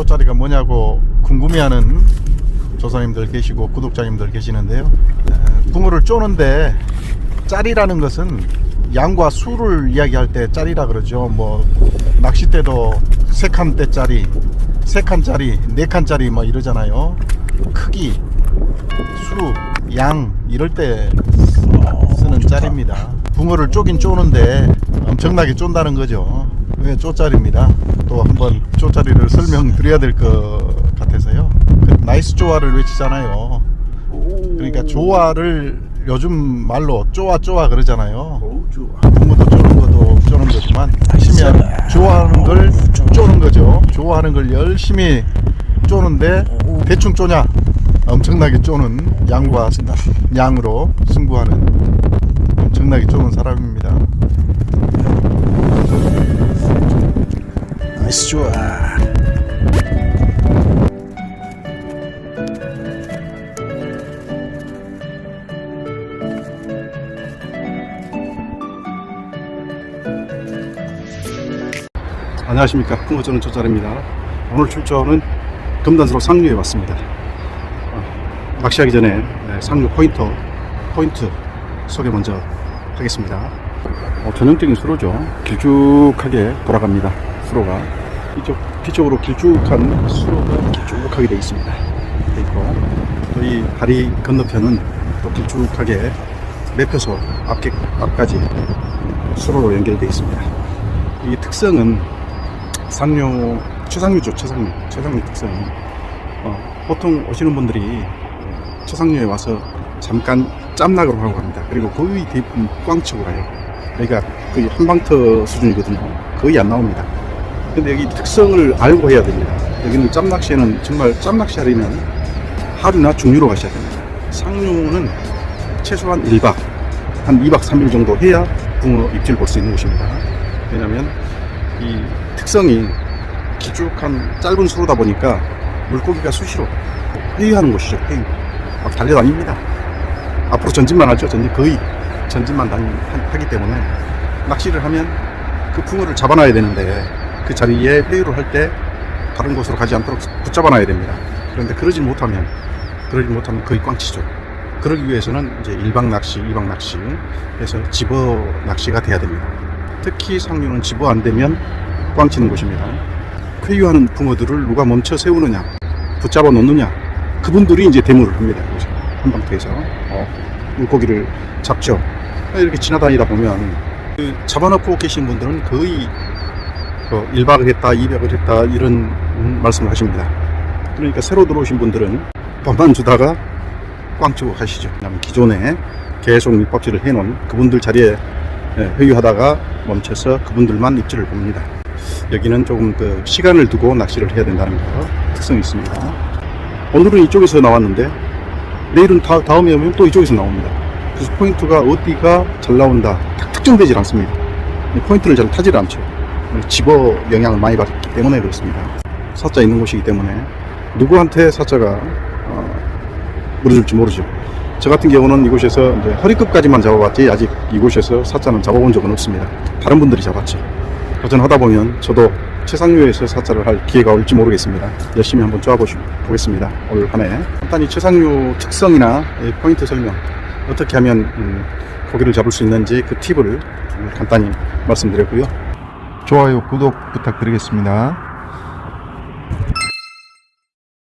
쪼짜리가 뭐냐고 궁금해하는 조사님들 계시고 구독자님들 계시는데요. 에, 붕어를 쪼는데 짤이라는 것은 양과 수를 이야기할 때 짤이라 그러죠. 뭐 낚싯대도 세 칸대짜리, 세 칸짜리, 네 칸짜리 뭐 이러잖아요. 크기, 수, 양 이럴 때 쓰는 짤입니다. 붕어를 쪼긴 쪼는데 엄청나게 쫀다는 거죠. 왜 쪼짜리입니다. 또 한번 쪼짜리를 설명드려야 될 것 같아서요. 그 나이스 조화를 외치잖아요. 그러니까 조화를 요즘 말로 쪼아 쪼아 그러잖아요. 붕어도 쪼는 것도 쪼는 거지만 열심히 좋아하는 걸 쪼는 거죠. 좋아하는 걸 열심히 쪼는데 대충 쪼냐? 엄청나게 쪼는 양과 양으로 승부하는 엄청나게 쪼는 사람입니다. 좋아. 안녕하십니까. 풍어저는 조짜입니다. 오늘 출전은 금단수로 상류에 왔습니다. 어, 낚시하기 전에 네, 상류 포인터 포인트 소개 먼저 하겠습니다. 어, 전형적인 수로죠. 길쭉하게 돌아갑니다 수로가 이쪽 뒤쪽으로 길쭉한 수로가 길쭉하게 되어 있습니다. 돼 있고 또 이 다리 건너편은 또 길쭉하게 매표소 앞에, 앞까지 수로로 연결되어 있습니다. 이 특성은 상류 최상류죠 최상류. 최상류 특성이 어, 보통 오시는 분들이 최상류에 와서 잠깐 짬락으로 하고 갑니다. 그리고 거의 대부분 꽝치고 가요. 그러니까 거의 한방터 수준이거든요. 거의 안 나옵니다 근데 여기 특성을 알고 해야 됩니다. 여기는 짬낚시에는 정말 짬낚시 하려면 하루나 중류로 가셔야 됩니다. 상류는 최소한 1박 한 2박 3일 정도 해야 붕어 입질 볼 수 있는 곳입니다. 왜냐면 이 특성이 길쭉한 짧은 수로다 보니까 물고기가 수시로 회유하는 곳이죠. 회유. 막 달려다닙니다. 앞으로 전진만 하죠. 전진 거의 전진만 하기 때문에 낚시를 하면 그 붕어를 잡아놔야 되는데 그 자리에 회유를 할 때 다른 곳으로 가지 않도록 붙잡아 놔야 됩니다 그런데 그러지 못하면 그러지 못하면 거의 꽝치죠 그러기 위해서는 이제 일박 낚시, 이박 낚시 해서 집어 낚시가 돼야 됩니다 특히 상류는 집어 안 되면 꽝치는 곳입니다. 회유하는 붕어들을 누가 멈춰 세우느냐, 붙잡아 놓느냐, 그분들이 이제 대물을 합니다. 한방터에서 어, 물고기를 잡죠. 이렇게 지나다니다 보면 그 잡아놓고 계신 분들은 거의 그 1박을 했다, 2박을 했다 이런 음, 말씀을 하십니다. 그러니까 새로 들어오신 분들은 밥만 주다가 꽝 치고 가시죠. 왜냐하면 기존에 계속 밑밥질을 해놓은 그분들 자리에 예, 회유하다가 멈춰서 그분들만 입질을 봅니다. 여기는 조금 그 시간을 두고 낚시를 해야 된다는 거 특성이 있습니다. 오늘은 이쪽에서 나왔는데 내일은 다, 다음에 오면 또 이쪽에서 나옵니다. 그래서 포인트가 어디가 잘 나온다 딱 특정되질 않습니다. 이 포인트를 잘 타질 않죠. 집어 영향을 많이 받기 때문에 그렇습니다. 사자 있는 곳이기 때문에 누구한테 사자가 어, 물어줄지 모르죠. 저 같은 경우는 이곳에서 이제 허리끝까지만 잡아봤지 아직 이곳에서 사자는 잡아본 적은 없습니다. 다른 분들이 잡았죠. 도전하다 보면 저도 최상류에서 사자를 할 기회가 올지 모르겠습니다. 열심히 한번 쪼아보겠습니다. 올 한해 간단히 최상류 특성이나 이 포인트 설명 어떻게 하면 음, 고기를 잡을 수 있는지 그 팁을 간단히 말씀드렸고요. 좋아요, 구독 부탁드리겠습니다.